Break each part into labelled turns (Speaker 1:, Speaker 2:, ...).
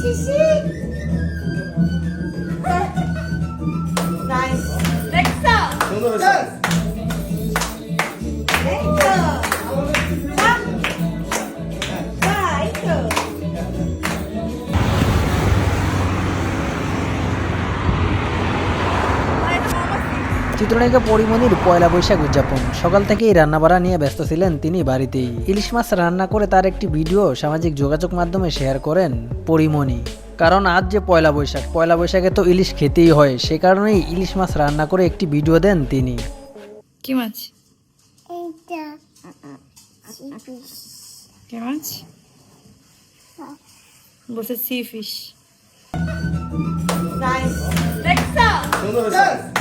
Speaker 1: 시시. 네. 나이스. 넥서. 짠.
Speaker 2: চিত্রনায়িকা পরিমণির পয়লা বৈশাখ উদযাপন। সকাল থেকেই রান্নাবাড়া নিয়ে ব্যস্ত ছিলেন তিনি বাড়িতেই। ইলিশ মাছ রান্না করে তার একটি ভিডিও সামাজিক যোগাযোগ মাধ্যমে শেয়ার করেন পরিমণি। কারণ আজ যে পয়লা বৈশাখ পয়লা বৈশাখে তো ইলিশ খেতেই হয় সে কারণেই ইলিশ মাছ রান্না করে একটি ভিডিও দেন তিনি।
Speaker 3: কি মাছ? কি মাছ? বলছে sea fish
Speaker 1: Nice. Next up.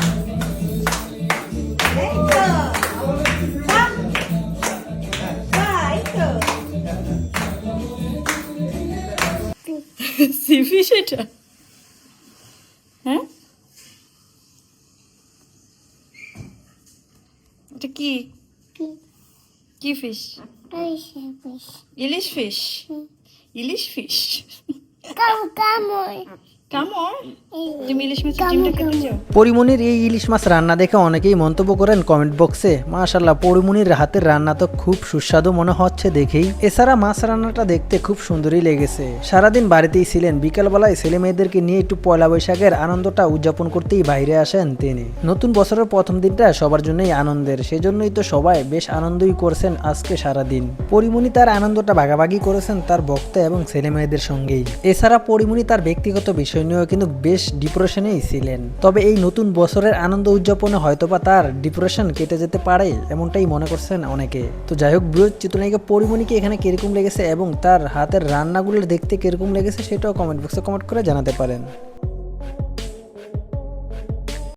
Speaker 3: Sea সেটা? হ্যাঁ? এটা কি? কি? Fish ilish fish ilish fish
Speaker 4: কাম কামড়
Speaker 3: চাও
Speaker 2: পরিমণির এই ইলিশ মাছ রান্না দেখে অনেকেই মন্তব্য করেন কমেন্ট বক্সে। মাশাল্লাহ পরিমণির হাতের রান্না তো খুব সুস্বাদু মনে হচ্ছে দেখেই। এছাড়া মাছ রান্নাটা দেখতে খুব সুন্দরই লেগেছে। সারাদিন বাড়িতেই ছিলেন বিকেলবেলায় ছেলে মেয়েদেরকে নিয়ে একটু পয়লা বৈশাখের আনন্দটা উদযাপন করতেই বাইরে আসেন তিনি। নতুন বছরের প্রথম দিনটা সবার জন্যই আনন্দের সেজন্যই তো সবাই বেশ আনন্দই করছেন আজকে সারাদিন। পরিমনি তার আনন্দটা ভাগাভাগি করেছেন তার বক্তা এবং ছেলে মেয়েদের সঙ্গেই। এছাড়া পরিমনি তার ব্যক্তিগত বিষয় নিয়েও কিন্তু বেশ ডিপ্রেশনেই ছিলেন। তবে এই নতুন বছরের আনন্দ উদযাপনে হয়তোবা তার ডিপ্রেশন কেটে যেতে পারে, এমনটাই মনে করছেন অনেকে। তো যাই হোক, বৃহৎ চিত্রনায়িকা পরিমণিকে এখানে কীরকম লেগেছে এবং তার হাতের রান্নাগুলো দেখতে কীরকম লেগেছে সেটাও কমেন্ট বক্সে কমেন্ট করে জানাতে পারেন।